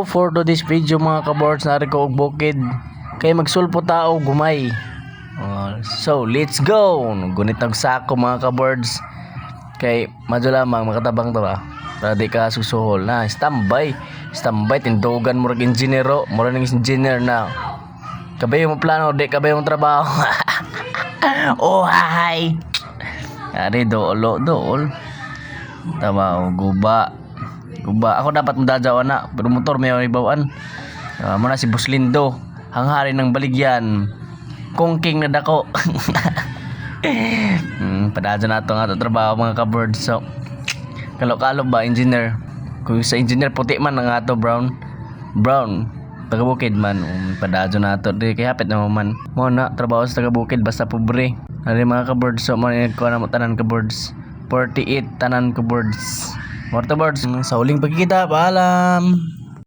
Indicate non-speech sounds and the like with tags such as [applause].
So for today's video mga kaboards nari ko og bukid kay magsulpo tao gumay. Uh, so let's go. Gunit ang sako mga kaboards. Kay madyo lamang makatabang to ba. Para ka susuhol na standby. Standby tindugan mo rag engineero, mo ning engineer na. Kabayo mo plano, di kabayo mo trabaho. [laughs] oh hi. Ari doolo dool. Tama o guba. Guba. Ako dapat madadyawan na. Pero motor may ibawaan. Uh, muna si Buslindo. Ang hari ng baligyan. Kongking na dako. [laughs] hmm, padadya na ito nga ito trabaho mga kabird. So, kalo-kalo ba engineer? Kung sa engineer puti man ang ato brown. Brown. Taga-bukid man. Um, padadya na ito. Di kaya hapit na man. Muna, trabaho sa taga-bukid basta pobre. Ari mga kabirds. So, maningit ko na mo tanan kabirds. 48 tanan kabirds. Morta birds. Sa huling pagkikita, paalam.